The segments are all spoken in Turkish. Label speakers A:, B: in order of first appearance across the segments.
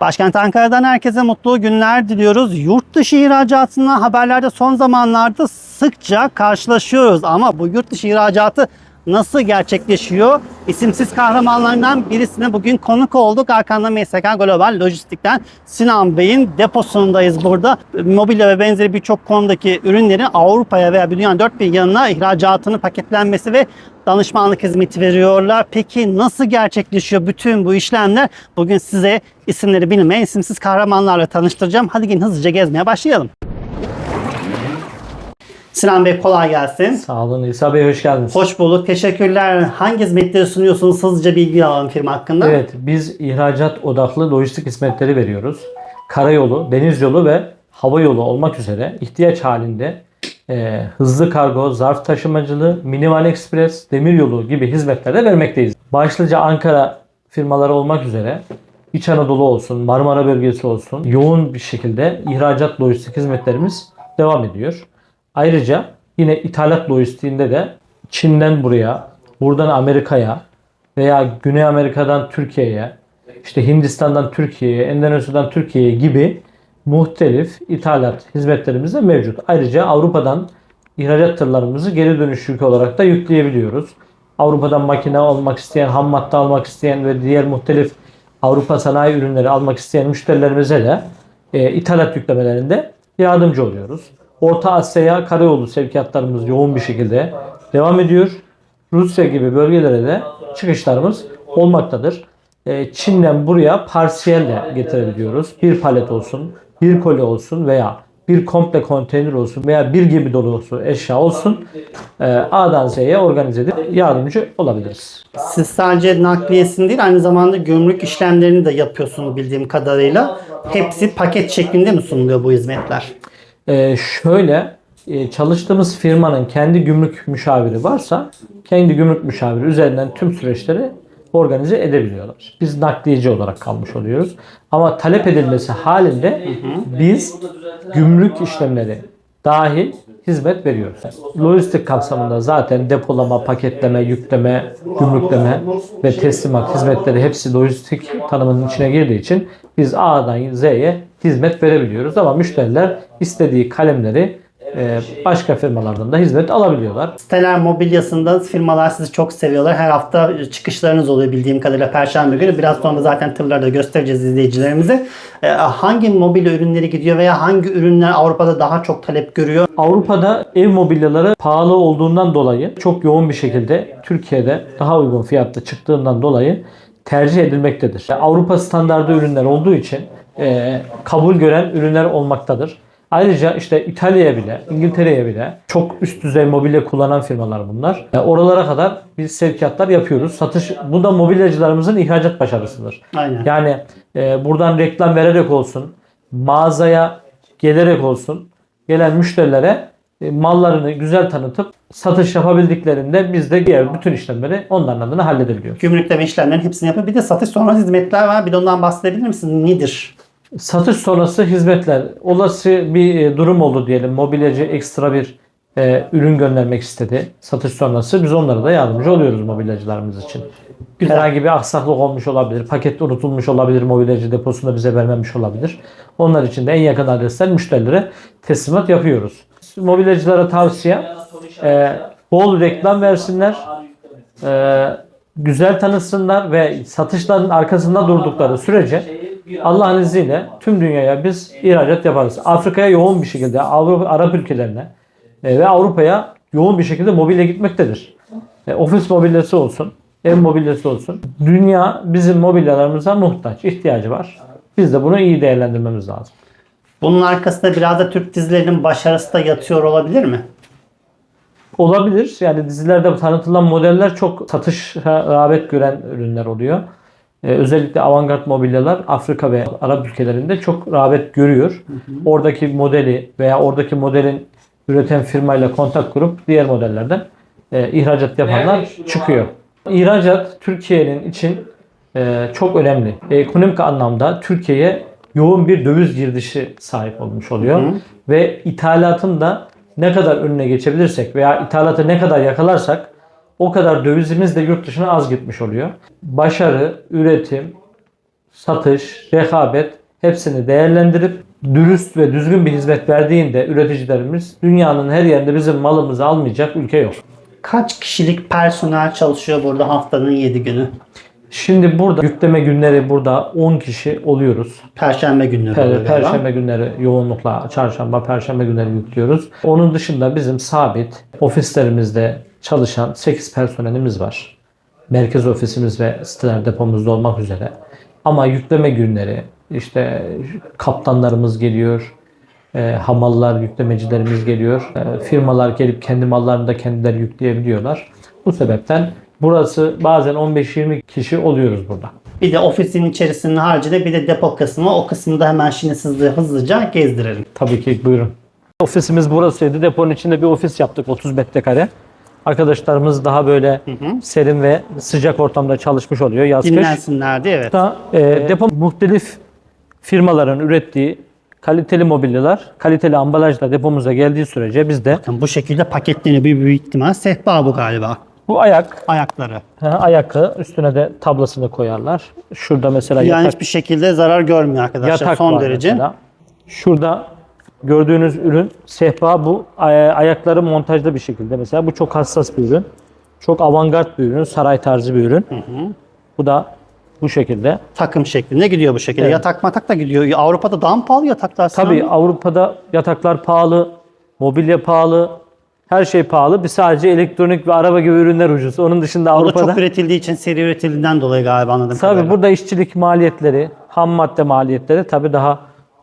A: Başkent Ankara'dan herkese mutlu günler diliyoruz. Yurt dışı ihracatına haberlerde son zamanlarda sıkça karşılaşıyoruz. Ama bu yurt dışı ihracatı nasıl gerçekleşiyor? İsimsiz kahramanlarından birisine bugün konuk olduk. Arkanda MSK Global Lojistik'ten Sinan Bey'in deposundayız burada. Mobilya ve benzeri birçok konudaki ürünlerin Avrupa'ya veya dünyanın dört bir yanına ihracatını paketlenmesi ve danışmanlık hizmeti veriyorlar. Peki nasıl gerçekleşiyor bütün bu işlemler? Bugün size isimleri bilinmeyen isimsiz kahramanlarla tanıştıracağım. Hadi gelin hızlıca gezmeye başlayalım. Sinan Bey kolay gelsin.
B: Sağ olun İsa Bey hoş geldiniz.
A: Hoş bulduk. Teşekkürler. Hangi hizmetleri sunuyorsunuz? Hızlıca bilgi alalım firma hakkında.
B: Evet biz ihracat odaklı lojistik hizmetleri veriyoruz. Karayolu, deniz yolu ve hava yolu olmak üzere ihtiyaç halinde e, hızlı kargo, zarf taşımacılığı, minivan ekspres, demir yolu gibi hizmetler de vermekteyiz. Başlıca Ankara firmaları olmak üzere İç Anadolu olsun, Marmara bölgesi olsun yoğun bir şekilde ihracat lojistik hizmetlerimiz devam ediyor. Ayrıca yine ithalat lojistiğinde de Çin'den buraya, buradan Amerika'ya veya Güney Amerika'dan Türkiye'ye, işte Hindistan'dan Türkiye'ye, Endonezya'dan Türkiye'ye gibi muhtelif ithalat hizmetlerimiz de mevcut. Ayrıca Avrupa'dan ihracat tırlarımızı geri dönüş yükü olarak da yükleyebiliyoruz. Avrupa'dan makine almak isteyen, ham madde almak isteyen ve diğer muhtelif Avrupa sanayi ürünleri almak isteyen müşterilerimize de e, ithalat yüklemelerinde yardımcı oluyoruz. Orta Asya'ya karayolu sevkiyatlarımız yoğun bir şekilde devam ediyor. Rusya gibi bölgelere de çıkışlarımız olmaktadır. E, Çin'den buraya parsiyel de getirebiliyoruz. Bir palet olsun, bir koli olsun veya bir komple konteyner olsun veya bir gibi dolusu eşya olsun e, A'dan Z'ye organize edip yardımcı olabiliriz.
A: Siz sadece nakliyesini değil aynı zamanda gümrük işlemlerini de yapıyorsunuz bildiğim kadarıyla. Hepsi paket şeklinde mi sunuluyor bu hizmetler?
B: Ee, şöyle e, çalıştığımız firmanın kendi gümrük müşaviri varsa kendi gümrük müşaviri üzerinden tüm süreçleri organize edebiliyorlar. Biz nakliyeci olarak kalmış oluyoruz. Ama talep edilmesi halinde biz gümrük işlemleri dahil hizmet veriyoruz. Lojistik kapsamında zaten depolama, paketleme, yükleme, gümrükleme ve teslimat hizmetleri hepsi lojistik tanımının içine girdiği için biz A'dan Z'ye hizmet verebiliyoruz. Ama müşteriler istediği kalemleri e, başka firmalardan da hizmet alabiliyorlar.
A: Siteler mobilyasında firmalar sizi çok seviyorlar. Her hafta çıkışlarınız oluyor bildiğim kadarıyla Perşembe günü. Biraz sonra zaten tırları da göstereceğiz izleyicilerimize. Ee, hangi mobilya ürünleri gidiyor veya hangi ürünler Avrupa'da daha çok talep görüyor?
B: Avrupa'da ev mobilyaları pahalı olduğundan dolayı çok yoğun bir şekilde Türkiye'de daha uygun fiyatlı çıktığından dolayı tercih edilmektedir. Avrupa standardı ürünler olduğu için e, kabul gören ürünler olmaktadır. Ayrıca işte İtalya'ya bile, İngiltere'ye bile çok üst düzey mobilya kullanan firmalar bunlar. E, oralara kadar biz sevkiyatlar yapıyoruz. Satış bu da mobilyacılarımızın ihracat başarısıdır.
A: Aynen.
B: Yani e, buradan reklam vererek olsun, mağazaya gelerek olsun, gelen müşterilere e, mallarını güzel tanıtıp satış yapabildiklerinde biz de diğer bütün işlemleri onların adına halledebiliyoruz.
A: Gümrükleme işlemlerin hepsini yapıyor. Bir de satış sonrası hizmetler var. Bir de ondan bahsedebilir misiniz? Nedir?
B: Satış sonrası hizmetler. Olası bir e, durum oldu diyelim. Mobilyacı ekstra bir e, ürün göndermek istedi. Satış sonrası biz onlara da yardımcı oluyoruz mobilyacılarımız için. Herhangi bir aksaklık olmuş olabilir. Paket unutulmuş olabilir. Mobilyacı deposunda bize vermemiş olabilir. Onlar için de en yakın adresler müşterilere teslimat yapıyoruz. Mobilyacılara tavsiye e, bol reklam versinler. E, güzel tanısınlar ve satışların arkasında durdukları sürece Allah'ın izniyle tüm dünyaya biz ihracat yaparız. Afrika'ya yoğun bir şekilde Avrupa, Arap ülkelerine e, ve Avrupa'ya yoğun bir şekilde mobilya gitmektedir. E, ofis mobilyası olsun, ev mobilyası olsun. Dünya bizim mobilyalarımıza muhtaç, ihtiyacı var. Biz de bunu iyi değerlendirmemiz lazım.
A: Bunun arkasında biraz da Türk dizilerinin başarısı da yatıyor olabilir mi?
B: Olabilir. Yani dizilerde tanıtılan modeller çok satışa rağbet gören ürünler oluyor. Ee, özellikle avantgard mobilyalar Afrika ve Arap ülkelerinde çok rağbet görüyor. Oradaki modeli veya oradaki modelin üreten firmayla kontak kurup diğer modellerden e, ihracat yapanlar çıkıyor. İhracat Türkiye'nin için e, çok önemli. Ekonomik anlamda Türkiye'ye yoğun bir döviz girdişi sahip olmuş oluyor. Ve ithalatın da ne kadar önüne geçebilirsek veya ithalatı ne kadar yakalarsak o kadar dövizimiz de yurt dışına az gitmiş oluyor. Başarı, üretim, satış, rekabet hepsini değerlendirip dürüst ve düzgün bir hizmet verdiğinde üreticilerimiz dünyanın her yerinde bizim malımızı almayacak ülke yok.
A: Kaç kişilik personel çalışıyor burada haftanın 7 günü?
B: Şimdi burada yükleme günleri burada 10 kişi oluyoruz.
A: Perşembe günleri
B: Per-. Perşembe günleri yoğunlukla çarşamba, perşembe günleri yüklüyoruz. Onun dışında bizim sabit ofislerimizde çalışan 8 personelimiz var. Merkez ofisimiz ve siteler depomuzda olmak üzere. Ama yükleme günleri işte kaptanlarımız geliyor, e, hamallar, yüklemecilerimiz geliyor. E, firmalar gelip kendi mallarını da kendileri yükleyebiliyorlar. Bu sebepten burası bazen 15-20 kişi oluyoruz burada.
A: Bir de ofisin içerisinin haricinde bir de depo kısmı. O kısmı da hemen şimdi sizi hızlıca gezdirelim.
B: Tabii ki buyurun. Ofisimiz burasıydı. Deponun içinde bir ofis yaptık 30 metrekare. Arkadaşlarımız daha böyle serin ve sıcak ortamda çalışmış oluyor yaz.
A: Dinlensinler diye evet.
B: Da, e, depo muhtelif firmaların ürettiği kaliteli mobilyalar, kaliteli ambalajla depomuza geldiği sürece biz de
A: Bakın bu şekilde paketleniyor bir büyük ihtimal. Sehpa bu galiba.
B: bu ayak,
A: Ayakları.
B: ha, ayakı üstüne de tablasını koyarlar. Şurada mesela
A: Yani
B: yatak,
A: hiçbir şekilde zarar görmüyor arkadaşlar.
B: yatak
A: Son
B: var
A: derece.
B: mesela. Şurada gördüğünüz ürün sehpa bu ay- ayakları montajlı bir şekilde mesela bu çok hassas bir ürün. Çok avantgard bir ürün, saray tarzı bir ürün. Bu da bu şekilde.
A: Takım şeklinde gidiyor bu şekilde.
B: Evet.
A: Yatak matak da gidiyor. Avrupa'da daha mı pahalı yataklar?
B: Tabii
A: Bey?
B: Avrupa'da yataklar pahalı, mobilya pahalı, her şey pahalı. Bir sadece elektronik ve araba gibi ürünler ucuz. Onun dışında Avrupa'da
A: çok üretildiği için seri üretildiğinden dolayı galiba anladım.
B: tabii burada işçilik maliyetleri, ham madde maliyetleri tabii daha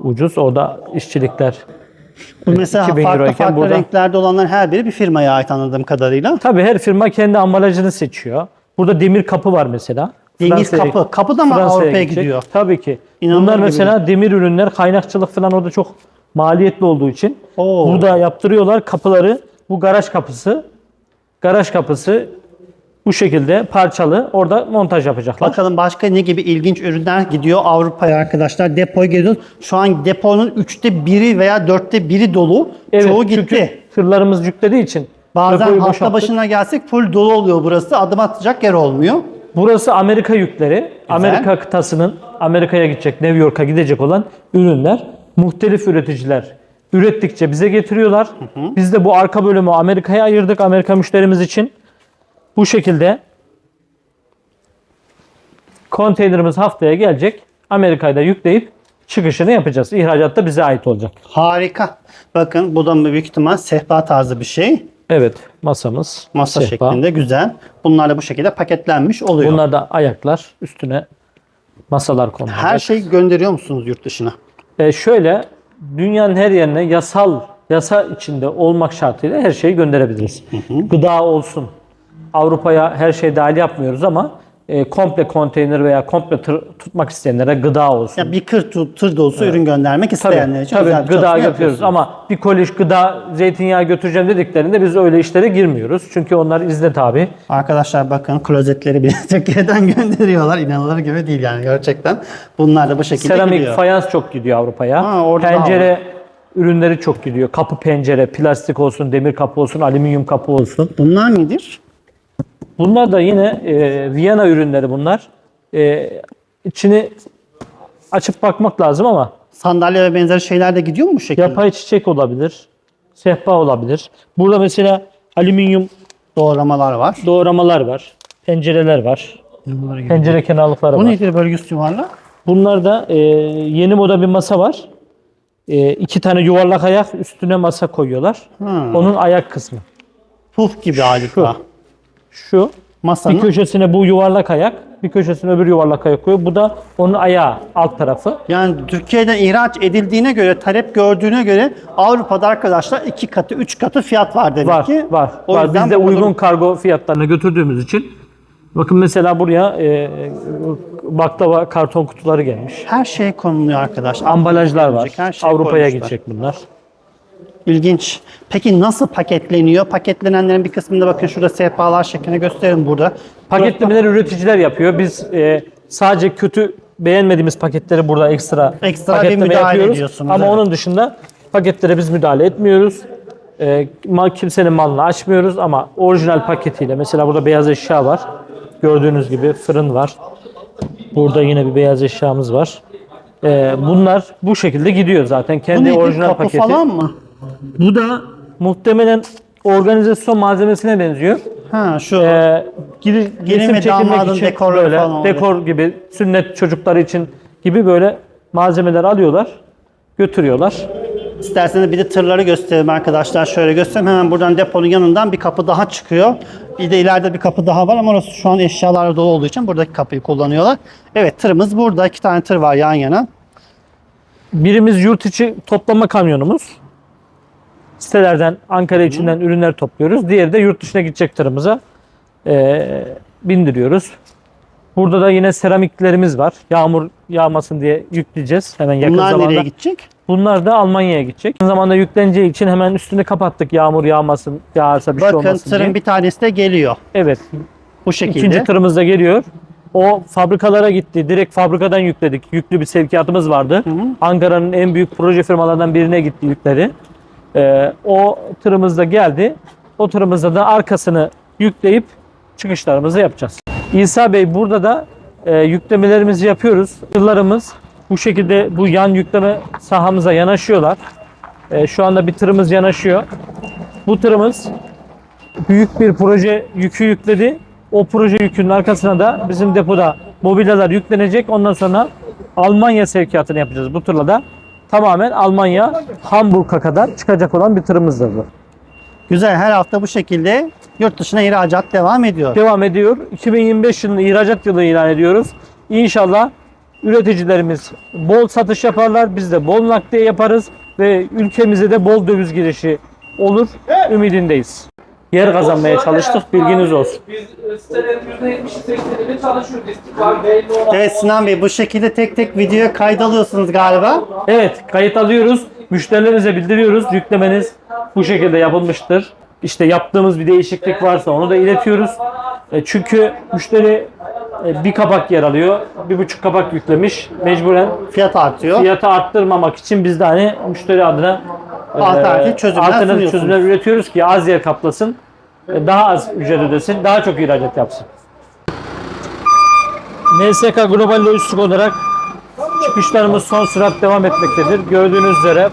B: ucuz. O da işçilikler.
A: Bu mesela
B: 2000
A: farklı farklı
B: burada-
A: renklerde olanlar her biri bir firmaya ait anladığım kadarıyla.
B: Tabii her firma kendi ambalajını seçiyor. Burada demir kapı var mesela.
A: Demir
B: Fransa'ya-
A: kapı. Kapı da mı Avrupa'ya gidiyor?
B: Tabii ki.
A: İnanılır
B: Bunlar
A: gibi
B: mesela demir ürünler, kaynakçılık falan orada çok maliyetli olduğu için
A: Oo.
B: burada yaptırıyorlar kapıları. Bu garaj kapısı. Garaj kapısı bu şekilde parçalı orada montaj yapacaklar.
A: Bakalım başka ne gibi ilginç ürünler gidiyor Avrupa'ya arkadaşlar. Depoya geliyoruz. Şu an deponun üçte biri veya dörtte biri dolu. Çoğu gitti.
B: Çünkü tırlarımız yüklediği için
A: Bazen hafta başına gelsek full dolu oluyor burası. Adım atacak yer olmuyor.
B: Burası Amerika yükleri. Amerika kıtasının Amerika'ya gidecek, New York'a gidecek olan ürünler. Muhtelif üreticiler ürettikçe bize getiriyorlar. Biz de bu arka bölümü Amerika'ya ayırdık Amerika müşterimiz için. Bu şekilde konteynerimiz haftaya gelecek. Amerika'ya da yükleyip çıkışını yapacağız. İhracat da bize ait olacak.
A: Harika. Bakın bu da büyük ihtimal sehpa tarzı bir şey.
B: Evet masamız.
A: Masa
B: sehpa.
A: şeklinde güzel. Bunlar da bu şekilde paketlenmiş oluyor.
B: Bunlar da ayaklar üstüne masalar konulacak.
A: Her şeyi gönderiyor musunuz yurt dışına?
B: E şöyle dünyanın her yerine yasal yasa içinde olmak şartıyla her şeyi gönderebiliriz. Gıda olsun. Avrupa'ya her şey dahil yapmıyoruz ama e, komple konteyner veya komple tır tutmak isteyenlere gıda olsun.
A: Ya bir kır tu- tır dolusu ürün göndermek
B: Tabii,
A: isteyenler için
B: tabii
A: güzel bir
B: gıda yapıyoruz ama bir koliş gıda zeytinyağı götüreceğim dediklerinde biz öyle işlere girmiyoruz. Çünkü onlar izne tabi.
A: Arkadaşlar bakın klozetleri bile Türkiye'den gönderiyorlar. İnanılır gibi değil yani gerçekten. Bunlar da bu şekilde
B: Seramik,
A: gidiyor.
B: fayans çok gidiyor Avrupa'ya. Pencere ürünleri çok gidiyor. Kapı pencere, plastik olsun, demir kapı olsun, alüminyum kapı olsun.
A: Bunlar nedir?
B: Bunlar da yine e, Viyana ürünleri bunlar. E, içini açıp bakmak lazım ama
A: Sandalye ve benzeri şeyler de gidiyor mu bu şekilde?
B: yapay çiçek olabilir, sehpa olabilir. Burada mesela alüminyum
A: Doğramalar var.
B: doğramalar var, pencereler var, pencere kenarlıkları
A: Bu
B: var.
A: nedir böyle üst yuvarlak?
B: Bunlar da e, yeni moda bir masa var. E, iki tane yuvarlak ayak üstüne masa koyuyorlar. Onun ayak kısmı.
A: Puf gibi adeta.
B: Şu
A: Masanın
B: bir köşesine bu yuvarlak ayak, bir köşesine öbür yuvarlak ayak koyuyor. Bu da onun ayağı alt tarafı.
A: yani Türkiye'den ihraç edildiğine göre, talep gördüğüne göre Avrupa'da arkadaşlar iki katı, üç katı fiyat var demek
B: Var,
A: ki.
B: var.
A: O
B: var. Biz de uygun
A: durum-
B: kargo fiyatlarına götürdüğümüz için bakın mesela buraya e, baklava karton kutuları gelmiş.
A: Her şey konuluyor arkadaşlar.
B: Ambalajlar var.
A: Şey
B: Avrupa'ya gidecek bunlar.
A: İlginç. Peki nasıl paketleniyor? Paketlenenlerin bir kısmında bakın şurada sehpalar şeklinde gösterin burada.
B: Paketlemeleri üreticiler yapıyor. Biz e, sadece kötü beğenmediğimiz paketleri burada ekstra,
A: Ekstra bir
B: paketleme
A: müdahale
B: yapıyoruz.
A: ediyorsunuz,
B: Ama
A: evet.
B: onun dışında paketlere biz müdahale etmiyoruz. E, mal, kimsenin malını açmıyoruz ama orijinal paketiyle mesela burada beyaz eşya var. Gördüğünüz gibi fırın var. Burada yine bir beyaz eşyamız var. Ee, bunlar bu şekilde gidiyor zaten.
A: Bu
B: Kendi
A: neydi?
B: orijinal
A: Kapı
B: paketi.
A: falan mı?
B: Bu da muhtemelen organizasyon malzemesine benziyor.
A: Ha şu.
B: Ee, giri-
A: Gelin
B: resim
A: ve
B: çekilmek
A: damadın
B: için
A: dekorları
B: böyle
A: falan oluyor.
B: dekor gibi sünnet çocukları için gibi böyle malzemeler alıyorlar, götürüyorlar.
A: İsterseniz bir de tırları göstereyim arkadaşlar. Şöyle göstereyim. Hemen buradan deponun yanından bir kapı daha çıkıyor. Bir de ileride bir kapı daha var ama orası şu an eşyalarla dolu olduğu için buradaki kapıyı kullanıyorlar. Evet tırımız burada. İki tane tır var yan yana.
B: Birimiz yurt içi toplama kamyonumuz. Sitelerden, Ankara içinden ürünler topluyoruz. Diğeri de yurt dışına gidecek tırımıza eee, bindiriyoruz. Burada da yine seramiklerimiz var. Yağmur yağmasın diye yükleyeceğiz hemen yakın
A: Bunlar
B: zamanda.
A: nereye gidecek?
B: Bunlar da Almanya'ya gidecek. Yakın zamanda yükleneceği için hemen üstünü kapattık. Yağmur yağmasın, yağarsa bir şey
A: Bakın
B: olmasın
A: tırın
B: diye.
A: bir tanesi de geliyor.
B: Evet.
A: Bu şekilde.
B: İkinci tırımız da geliyor. O fabrikalara gitti. Direkt fabrikadan yükledik. Yüklü bir sevkiyatımız vardı.
A: Hı hı.
B: Ankara'nın en büyük proje firmalarından birine gitti yükleri. Ee, o tırımız da geldi. O tırımızda da arkasını yükleyip çıkışlarımızı yapacağız. İsa Bey burada da e, yüklemelerimizi yapıyoruz. Tırlarımız bu şekilde bu yan yükleme sahamıza yanaşıyorlar. E, şu anda bir tırımız yanaşıyor. Bu tırımız büyük bir proje yükü yükledi. O proje yükünün arkasına da bizim depoda mobilyalar yüklenecek. Ondan sonra Almanya sevkiyatını yapacağız bu tırla da. Tamamen Almanya, Hamburg'a kadar çıkacak olan bir tırımızdır bu.
A: Güzel her hafta bu şekilde yurt dışına ihracat devam ediyor.
B: Devam ediyor. 2025 yılını ihracat yılı ilan ediyoruz. İnşallah üreticilerimiz bol satış yaparlar. Biz de bol nakliye yaparız ve ülkemize de bol döviz girişi olur. Ümidindeyiz. Yer kazanmaya çalıştık. Bilginiz olsun.
C: Biz e, sitelerin %70-80'ini çalışıyoruz. İstikbal belli olan.
A: Evet Sinan Bey bu şekilde tek tek videoya kaydalıyorsunuz galiba.
B: Evet, kayıt alıyoruz. Müşterilerimize bildiriyoruz. Yüklemeniz bu şekilde yapılmıştır. İşte yaptığımız bir değişiklik varsa onu da iletiyoruz. E, Çünkü müşteri e, bir kapak yer alıyor. Bir buçuk kapak yüklemiş. Mecburen
A: Fiyat artıyor.
B: fiyatı arttırmamak için biz de hani müşteri adına
A: Alternatif çözümler
B: alternatif çözümler üretiyoruz ki az yer kaplasın. e, Daha az ücret ödesin. Daha çok ihracat yapsın. NSK Global Lojistik olarak çıkışlarımız son sürat devam etmektedir. Gördüğünüz üzere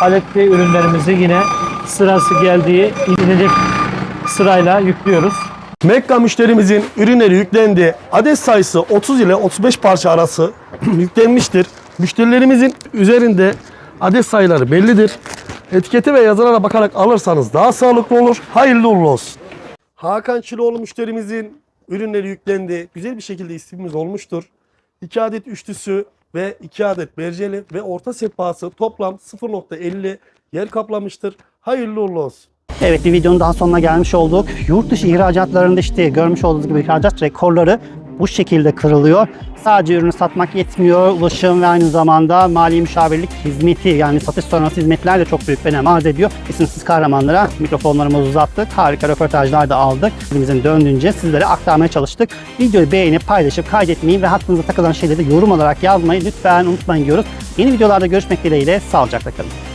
B: paletli ürünlerimizi yine sırası geldiği inecek sırayla yüklüyoruz.
D: Mekka müşterimizin ürünleri yüklendi. Adet sayısı 30 ile 35 parça arası yüklenmiştir. Müşterilerimizin üzerinde adet sayıları bellidir. Etiketi ve yazılara bakarak alırsanız daha sağlıklı olur. Hayırlı uğurlu olsun. Hakan Çiloğlu müşterimizin ürünleri yüklendi. Güzel bir şekilde ismimiz olmuştur. 2 adet üçlüsü ve 2 adet berceli ve orta sehpası toplam 0.50 yer kaplamıştır. Hayırlı uğurlu olsun.
A: Evet bir videonun daha sonuna gelmiş olduk. Yurt dışı ihracatlarında işte görmüş olduğunuz gibi ihracat rekorları bu şekilde kırılıyor. Sadece ürünü satmak yetmiyor. Ulaşım ve aynı zamanda mali müşavirlik hizmeti yani satış sonrası hizmetler de çok büyük önem arz ediyor. İsimsiz kahramanlara mikrofonlarımızı uzattık. Harika röportajlar da aldık. Elimizin döndüğünce sizlere aktarmaya çalıştık. Videoyu beğenip paylaşıp kaydetmeyi ve aklınıza takılan şeyleri yorum olarak yazmayı lütfen unutmayın diyoruz. Yeni videolarda görüşmek dileğiyle sağlıcakla kalın.